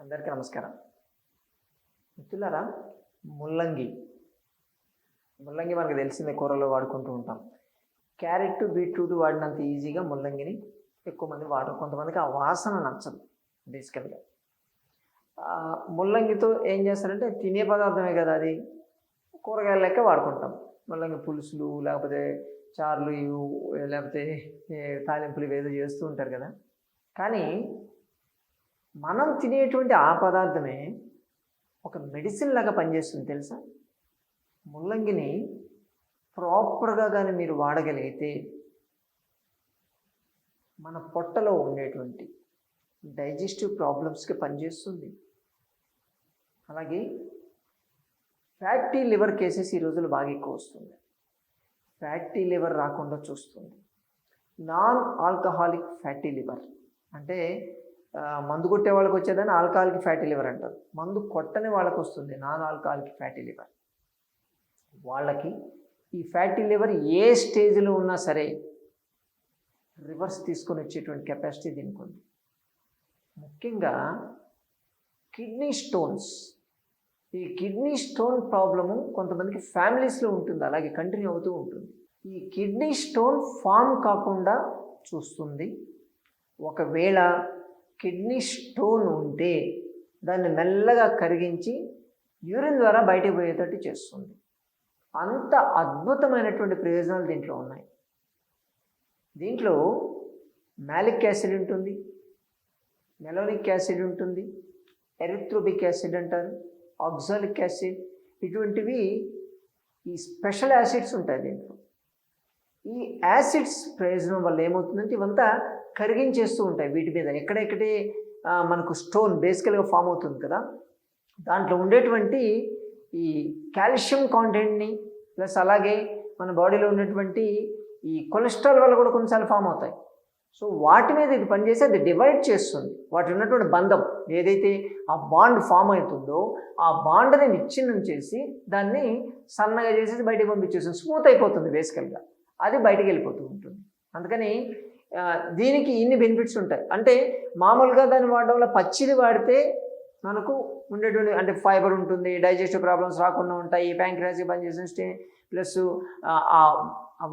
అందరికీ నమస్కారం. మిత్రులారా ముల్లంగి. ముల్లంగి మనకు తెలిసిందే కూరలో వాడుకుంటూ ఉంటాం. క్యారెట్ బీట్రూట్ వాడినంత ఈజీగా ముల్లంగిని ఎక్కువ మంది వాడరు. కొంతమందికి ఆ వాసన నచ్చదు బేసికల్గా. ముల్లంగితో ఏం చేస్తారంటే తినే పదార్థమే కదా అది. కూరగాయల లెక్క వాడుకుంటాం. ముల్లంగి పులుసులు లేకపోతే చారులు ఇవి లేకపోతే తాలింపులు ఇవి ఏదో చేస్తూ ఉంటారు కదా. కానీ మనం తినేటువంటి ఆ పదార్థమే ఒక మెడిసిన్ లాగా పనిచేస్తుంది తెలుసా? ముల్లంగిని ప్రాపర్గా కానీ మీరు వాడగలిగితే మన పొట్టలో ఉండేటువంటి డైజెస్టివ్ ప్రాబ్లమ్స్కి పనిచేస్తుంది. అలాగే ఫ్యాటీ లివర్ కేసెస్ ఈ రోజులు బాగా ఎక్కువ వస్తుంది ఫ్యాటీ లివర్ రాకుండా చూస్తుంది. నాన్ ఆల్కహాలిక్ ఫ్యాటీ లివర్ అంటే మందు కొట్టే వాళ్ళకి వచ్చేదాన్ని ఆల్కహాల్కి ఫ్యాటీ లివర్ అంటారు. మందు కొట్టని వాళ్ళకి వస్తుంది నాన్ ఆల్కహాల్కి ఫ్యాటీ లివర్. వాళ్ళకి ఈ ఫ్యాటీ లివర్ ఏ స్టేజ్లో ఉన్నా సరే రివర్స్ తీసుకొని వచ్చేటువంటి కెపాసిటీ దీనికి ఉంది ముఖ్యంగా కిడ్నీ స్టోన్స్. ఈ కిడ్నీ స్టోన్ ప్రాబ్లము కొంతమందికి ఫ్యామిలీస్లో ఉంటుంది అలాగే కంటిన్యూ అవుతూ ఉంటుంది. ఈ కిడ్నీ స్టోన్ ఫామ్ కాకుండా చూస్తుంది. ఒకవేళ కిడ్నీ స్టోన్ ఉంటే దాన్ని మెల్లగా కరిగించి యూరిన్ ద్వారా బయటకు పోయేటట్టు చేస్తుంది. అంత అద్భుతమైనటువంటి ప్రయోజనాలు దీంట్లో ఉన్నాయి. దీంట్లో మ్యాలిక్ యాసిడ్ ఉంటుంది మెలోనిక్ యాసిడ్ ఉంటుంది ఎరిథ్రోబిక్ యాసిడ్ అంటారు ఆక్సాలిక్ యాసిడ్ ఇటువంటివి ఈ స్పెషల్ యాసిడ్స్ ఉంటాయి దీంట్లో. ఈ యాసిడ్స్ ప్రయోజనం వల్ల ఏమవుతుందంటే ఇవంతా కరిగించేస్తూ ఉంటాయి వీటి మీద. ఎక్కడెక్కడే మనకు స్టోన్ బేసికల్గా ఫామ్ అవుతుంది కదా. దాంట్లో ఉండేటువంటి ఈ కాల్షియం కాంటెంట్ని ప్లస్ అలాగే మన బాడీలో ఉన్నటువంటి ఈ కొలెస్ట్రాల్ వల్ల కూడా కొన్నిసార్లు ఫామ్ అవుతాయి. సో వాటి మీద ఇది పనిచేసి అది డివైడ్ చేస్తుంది. వాటి ఉన్నటువంటి బంధం ఏదైతే ఆ బాండ్ ఫామ్ అవుతుందో ఆ బాండ్ని విచ్ఛిన్నం చేసి దాన్ని సన్నగా చేసేసి బయటకు పంపించేస్తుంది. స్మూత్ అయిపోతుంది బేసికల్గా. అది బయటకు వెళ్ళిపోతూ ఉంటుంది. అందుకని దీనికి ఇన్ని బెనిఫిట్స్ ఉంటాయి. అంటే మామూలుగా దాన్ని వాడడం వల్ల పచ్చిది వాడితే మనకు ఉండేటువంటి అంటే ఫైబర్ ఉంటుంది డైజెస్టివ్ ప్రాబ్లమ్స్ రాకుండా ఉంటాయి ప్యాంక్రియాస్కి పనిచేసిన స్టే ప్లస్ ఆ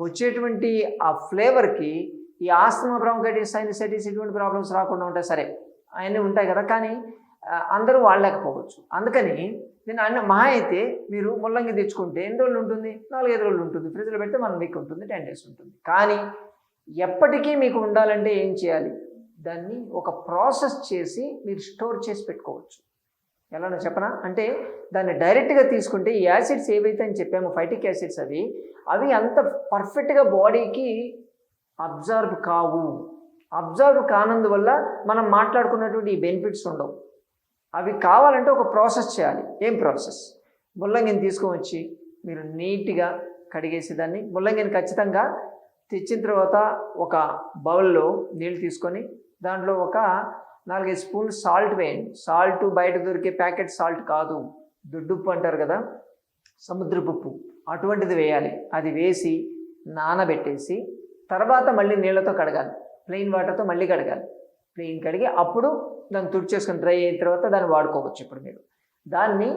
వచ్చేటువంటి ఆ ఫ్లేవర్కి ఈ ఆస్తమా బ్రాంకైటిస్ సైనసైటిస్ ఇటువంటి ప్రాబ్లమ్స్ రాకుండా ఉంటాయి సరే అవన్నీ ఉంటాయి కదా. కానీ అందరూ వాడలేకపోవచ్చు. అందుకని నేను అన్న మహా అయితే మీరు ముల్లంగి తెచ్చుకుంటే ఎన్ని రోజులు ఉంటుంది? నాలుగైదు రోజులు ఉంటుంది. ఫ్రిడ్జ్లో పెడితే వన్ వీక్ ఉంటుంది టెన్ డేస్ ఉంటుంది. కానీ ఎప్పటికీ మీకు ఉండాలంటే ఏం చేయాలి? దాన్ని ఒక ప్రాసెస్ చేసి మీరు స్టోర్ చేసి పెట్టుకోవచ్చు. ఎలానో చెప్పనా? అంటే దాన్ని డైరెక్ట్గా తీసుకుంటే ఈ యాసిడ్స్ ఏవైతే అని చెప్పామో ఫైటిక్ యాసిడ్స్ అవి అవి అంత పర్ఫెక్ట్గా బాడీకి అబ్జర్వ్ కావు. అబ్జర్వ్ కానందువల్ల మనం మాట్లాడుకున్నటువంటి ఈ బెనిఫిట్స్ ఉండవు. అవి కావాలంటే ఒక ప్రాసెస్ చేయాలి. ఏం ప్రాసెస్? ముల్లంగిని తీసుకొని వచ్చి మీరు నీట్గా కడిగేసి దాన్ని ముల్లంగిని ఖచ్చితంగా తెచ్చిన తర్వాత ఒక బౌల్లో నీళ్ళు తీసుకొని దాంట్లో ఒక నాలుగైదు స్పూన్లు సాల్ట్ వేయండి. సాల్ట్ బయట దొరికే ప్యాకెట్ సాల్ట్ కాదు. దుడ్డుప్పు అంటారు కదా సముద్రపు ఉప్పు. అటువంటిది వేయాలి. అది వేసి నానబెట్టేసి తర్వాత మళ్ళీ నీళ్ళతో కడగాలి. ప్లెయిన్ వాటర్తో మళ్ళీ కడగాలి. ప్లెయిన్ కడిగి అప్పుడు దాన్ని తుడిచేసుకొని డ్రై అయిన తర్వాత దాన్ని వాడుకోవచ్చు ఇప్పుడు మీరు. దాన్ని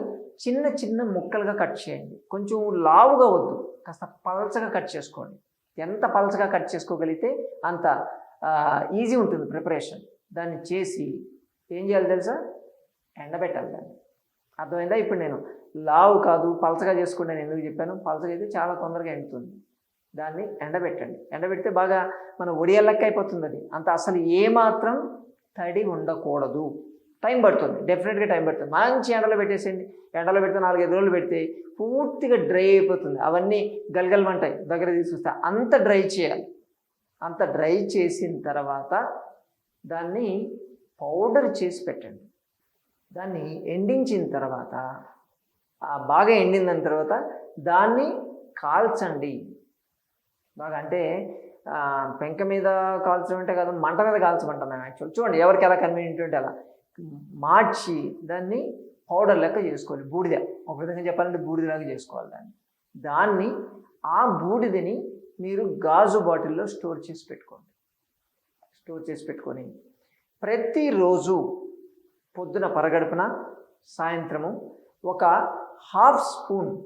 చిన్న చిన్న ముక్కలుగా కట్ చేయండి. కొంచెం లావుగా వద్దు. కాస్త పలచగా కట్ చేసుకోండి. ఎంత పలచగా కట్ చేసుకోగలిగితే అంత ఈజీ ఉంటుంది ప్రిపరేషన్ దాన్ని చేసి ఏం చేయాలి తెలుసా? ఎండబెట్టాలి దాన్ని. అర్థమైందా? ఇప్పుడు నేను లావు కాదు పలచగా చేసుకుంటే నేను ఎందుకు చెప్పాను? పలచగా అయితే చాలా తొందరగా ఎండుతుంది. దాన్ని ఎండబెట్టండి. ఎండబెడితే బాగా మన ఒడియల్లెక్క అయిపోతుంది అది. అంత అసలు ఏమాత్రం తడి ఉండకూడదు. టైం పడుతుంది డెఫినెట్గా టైం పడుతుంది. మంచి ఎండలో పెట్టేసేయండి. ఎండలో పెడితే నాలుగైదు రోజులు పెడితే పూర్తిగా డ్రై అయిపోతుంది. అవన్నీ గలగలమంటాయి దగ్గర తీసుకొస్తే అంత డ్రై చేయాలి. అంత డ్రై చేసిన తర్వాత దాన్ని పౌడర్ చేసి పెట్టండి. దాన్ని ఎండించిన తర్వాత బాగా ఎండిన తర్వాత దాన్ని కాల్చండి. బాగా అంటే పెంక మీద కాల్చడం అంటే కదా మంట మీద కాల్చమంటాం మేము యాక్చువల్ చూడండి ఎవరికి ఎలా కన్వీనియంట్ ఉంటే అలా. మార్చి దాన్ని పౌడర్ లెక్క చేసుకోవాలి బూడిద. ఒక విధంగా చెప్పాలంటే బూడిదలాగా చేసుకోవాలి దాన్ని. దాన్ని ఆ బూడిదని మీరు గాజు బాటిల్లో స్టోర్ చేసి పెట్టుకోండి. స్టోర్ చేసి పెట్టుకొని ప్రతిరోజు పొద్దున పరగడుపున సాయంత్రము ఒక హాఫ్ స్పూన్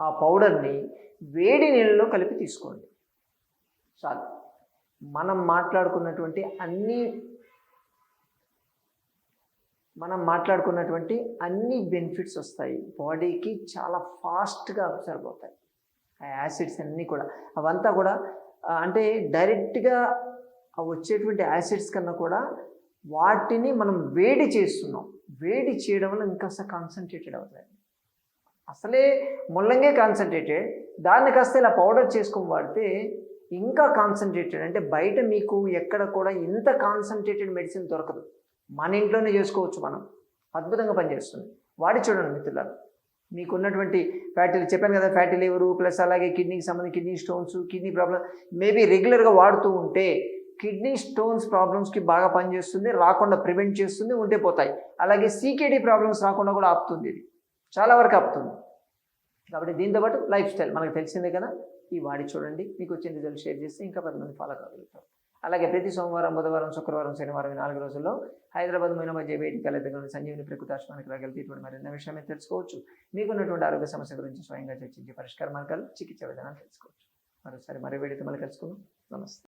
ఆ పౌడర్ని వేడి నీళ్ళలో కలిపి తీసుకోండి. చాలు. మనం మాట్లాడుకున్నటువంటి అన్ని మనం మాట్లాడుకున్నటువంటి అన్ని బెనిఫిట్స్ వస్తాయి. బాడీకి చాలా ఫాస్ట్గా అబ్జర్వ్ అవుతాయి ఆ యాసిడ్స్ అన్నీ కూడా. అవంతా కూడా అంటే డైరెక్ట్గా వచ్చేటువంటి యాసిడ్స్ కన్నా కూడా వాటిని మనం వేడి చేస్తున్నాం. వేడి చేయడం వల్ల ఇంకాస్త కాన్సన్ట్రేటెడ్ అవుతాయి. అసలే ముల్లంగే కాన్సన్ట్రేటెడ్ దాన్ని కాస్త ఇలా పౌడర్ చేసుకొని వాడితే ఇంకా కాన్సన్ట్రేటెడ్ అంటే బయట మీకు ఎక్కడ కూడా ఇంత కాన్సన్ట్రేటెడ్ మెడిసిన్ దొరకదు. మన ఇంట్లోనే చేసుకోవచ్చు మనం. అద్భుతంగా పనిచేస్తుంది. వాడి చూడండి మిత్రులారు మీకు ఉన్నటువంటి ఫ్యాటీ చెప్పాను కదా ఫ్యాటీ లివరు ప్లస్ అలాగే కిడ్నీకి సంబంధించి kidney stones kidney problem maybe రెగ్యులర్గా వాడుతూ ఉంటే కిడ్నీ స్టోన్స్ ప్రాబ్లమ్స్కి బాగా పనిచేస్తుంది రాకుండా ప్రివెంట్ చేస్తుంది ఉంటే పోతాయి. అలాగే సీకేడీ ప్రాబ్లమ్స్ రాకుండా కూడా ఆపుతుంది ఇది. చాలా వరకు ఆపుతుంది. కాబట్టి దీంతో పాటు లైఫ్ స్టైల్ మనకు తెలిసిందే కదా. ఈ వాడి చూడండి మీకు వచ్చిన రిజల్ట్ షేర్ చేస్తే ఇంకా పది మంది ఫాలో కాగలుగుతారు. అలాగే ప్రతి సోమవారం బుధవారం శుక్రవారం శనివారం నాలుగు రోజుల్లో హైదరాబాద్ మైన మధ్య వేదిక సంజీవిని ప్రకృతాశ్వానికి రాగలిగితే ఇటువంటి మరిన్న విషయమే తెలుసుకోవచ్చు. మీకున్నటువంటి ఆరోగ్య సమస్య గురించి స్వయంగా చర్చించి పరిష్కార మార్గాలు చికిత్స విధానాలు తెలుసుకోవచ్చు. మరోసారి మరో వేడితో మళ్ళీ కలుసుకుందాం. నమస్తే.